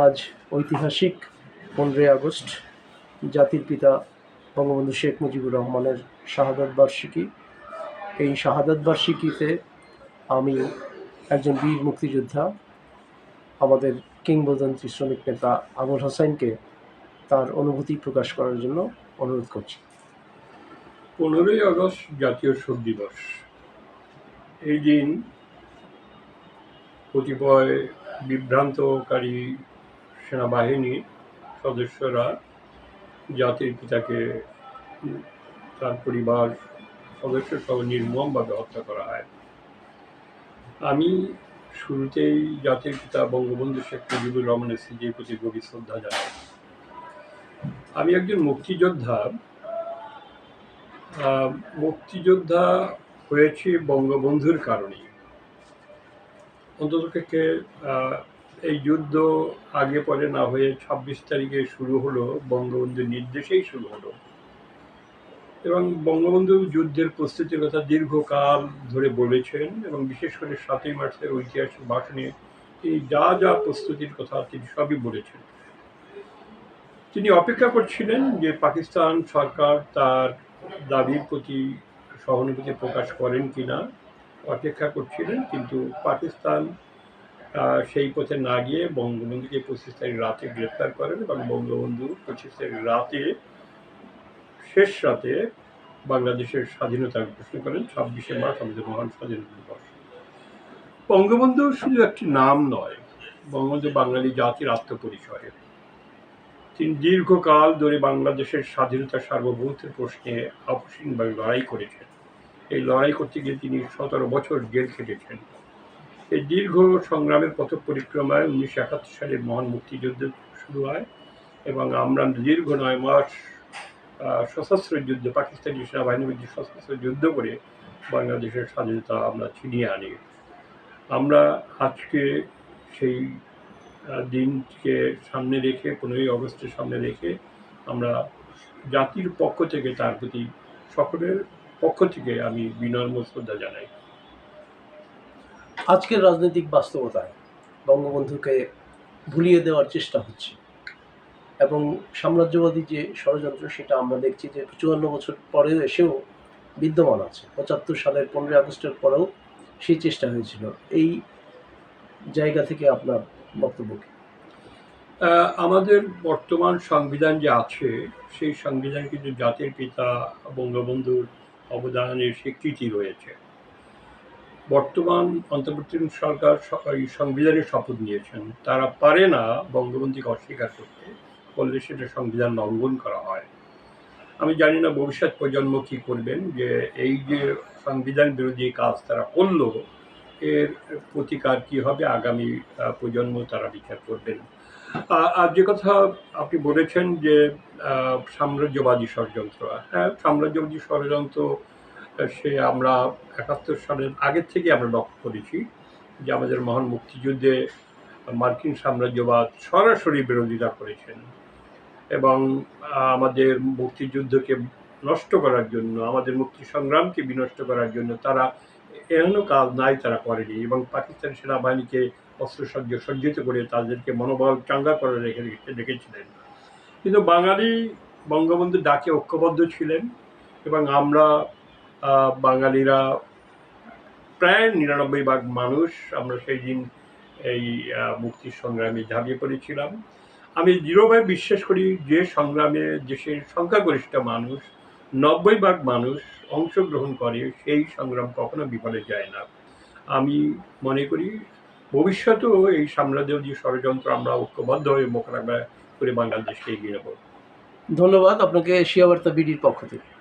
আজ ঐতিহাসিক পনেরোই আগস্ট জাতির পিতা বঙ্গবন্ধু শেখ মুজিবুর রহমানের শাহাদাত বার্ষিকী। এই শাহাদাত বার্ষিকীতে আমি একজন বীর মুক্তিযোদ্ধা, আমাদের কিংবদন্তি শ্রমিক নেতা আবুল হোসেনকে তার অনুভূতি প্রকাশ করার জন্য অনুরোধ করছি। পনেরোই আগস্ট জাতীয় শোক দিবস। এই দিন কতিপয় বিভ্রান্তকারী সেনাবাহিনীর সদস্যরা জাতির পিতাকে, তার পরিবার সদস্য সহ নির্মমভাবে হত্যা করা হয়। আমি শুরুতেই জাতির পিতা বঙ্গবন্ধু শেখ মুজিবুর রহমানের স্মৃতির প্রতি গভীর শ্রদ্ধা জানাই। আমি একজন মুক্তিযোদ্ধা। মুক্তিযোদ্ধা হয়েছে বঙ্গবন্ধুর কারণে অন্তত এই যুদ্ধ আগে পরে না হয়ে ছাব্বিশ তারিখে শুরু হলো, বঙ্গবন্ধুর নির্দেশেই শুরু হলো। এবং বঙ্গবন্ধু যুদ্ধের প্রস্তুতির কথা দীর্ঘকাল ধরে বলেছেন এবং বিশেষ করে সাতই মার্চের ঐতিহাসিক ভাষণে তিনি যা যা প্রস্তুতির কথা তিনি সবই বলেছেন। তিনি অপেক্ষা করছিলেন যে পাকিস্তান সরকার তার দাবির প্রতি সহানুভূতি প্রকাশ করেন কিনা। অপেক্ষা করছিলেন, কিন্তু পাকিস্তান সেই পথে না গিয়ে বঙ্গবন্ধুকে পঁচিশ তারিখ রাতে গ্রেপ্তার করেন এবং বঙ্গবন্ধু পঁচিশ তারিখ রাতে, শেষ রাতে বাংলাদেশের স্বাধীনতা ঘোষণা করেন, ছাব্বিশে মার্চ আমাদের মহান স্বাধীনতা দিবস। বঙ্গবন্ধু শুধু একটি নাম নয়, বঙ্গবন্ধু বাঙালি জাতির আত্মপরিচয়। তিনি দীর্ঘকাল ধরে বাংলাদেশের স্বাধীনতা সার্বভৌমত্বের প্রশ্নে আপসীনভাবে লড়াই করেছেন। এই লড়াই করতে গিয়ে তিনি সতেরো বছর জেল খেটেছেন। এই দীর্ঘ সংগ্রামের পথ পরিক্রমায় উনিশশো একাত্তর সালের মহান মুক্তিযুদ্ধ শুরু হয় এবং আমরা দীর্ঘ নয় মাস সশস্ত্র যুদ্ধ, পাকিস্তানি সেনাবাহিনীর বিরুদ্ধে সশস্ত্র যুদ্ধ করে বাংলাদেশের স্বাধীনতা আমরা ছিনিয়ে আনি। আমরা আজকে সেই দিনকে সামনে রেখে, পনেরোই অগস্টের সামনে রেখে আমরা জাতির পক্ষ থেকে তার প্রতি সকলের পক্ষ থেকে আমি বিনম্র শ্রদ্ধা জানাই। আজকের রাজনৈতিক বাস্তবতায় বঙ্গবন্ধুকে ভুলিয়ে দেওয়ার চেষ্টা হচ্ছে। এবং সাম্রাজ্যবাদী যে ষড়যন্ত্র, সেটা আমরা দেখছি যে চুয়ান্ন বছর পরেও এসেও বিদ্যমান আছে। পঁচাত্তর সালের পনেরোই আগস্টের পরেও সেই চেষ্টা হয়েছিল। এই জায়গা থেকে আপনার বক্তব্য? আমাদের বর্তমান সংবিধান যে আছে, সেই সংবিধান কিন্তু জাতির পিতা বঙ্গবন্ধুর অবদানের স্বীকৃতি রয়েছে। বর্তমান অন্তর্বর্তীকালীন সরকার এই সংবিধানের শপথ নিয়েছেন। তারা পারে না বঙ্গবন্ধুকে অস্বীকার করতে বললে সেটা সংবিধান লঙ্ঘন করা হয়। আমি জানি না ভবিষ্যৎ প্রজন্ম কী করবেন, যে এই যে সংবিধান বিরোধী কাজ তারা করল, এর প্রতিকার কী হবে আগামী প্রজন্ম তারা বিচার করবেন। আর যে কথা আপনি বলেছেন যে সাম্রাজ্যবাদী ষড়যন্ত্র হ্যাঁ সাম্রাজ্যবাদী ষড়যন্ত্র সে আমরা একাত্তর সালের আগের থেকে আমরা লক্ষ্য করেছি যে আমাদের মহান মুক্তিযুদ্ধে মার্কিন সাম্রাজ্যবাদ সরাসরি বিরোধিতা করেছেন এবং আমাদের মুক্তিযুদ্ধকে নষ্ট করার জন্য, আমাদের মুক্তি সংগ্রামকে বিনষ্ট করার জন্য তারা এমন কাজ নাই তারা করেনি এবং পাকিস্তান সেনাবাহিনীকে অস্ত্রসজ্জ সজ্জিত করে তাদেরকে মনোবল চাঙ্গা করে রেখে রেখে- রেখেছিলেন। কিন্তু বাঙালি বঙ্গবন্ধু ডাকে ঐক্যবদ্ধ ছিলেন এবং আমরা বাঙালিরা প্রায় নিরানব্বই ভাগ মানুষ আমরা সেই দিন এই আহ, মুক্তির সংগ্রামে ঝাঁপিয়ে পড়েছিলাম। আমি দৃঢ়ভাবে বিশ্বাস করি যে সংগ্রামে দেশের সংখ্যাগরিষ্ঠ মানুষ নব্বই ভাগ মানুষ অংশগ্রহণ করে সেই সংগ্রাম কখনো বিফলে যায় না। আমি মনে করি ভবিষ্যতেও এই সাম্রাজ্যবাদী ষড়যন্ত্র আমরা ঐক্যবদ্ধ হয়ে মোকাবেলা করে বাংলাদেশকে এগিয়ে নেব। ধন্যবাদ আপনাকে এশিয়া বার্তা বিডির পক্ষ থেকে।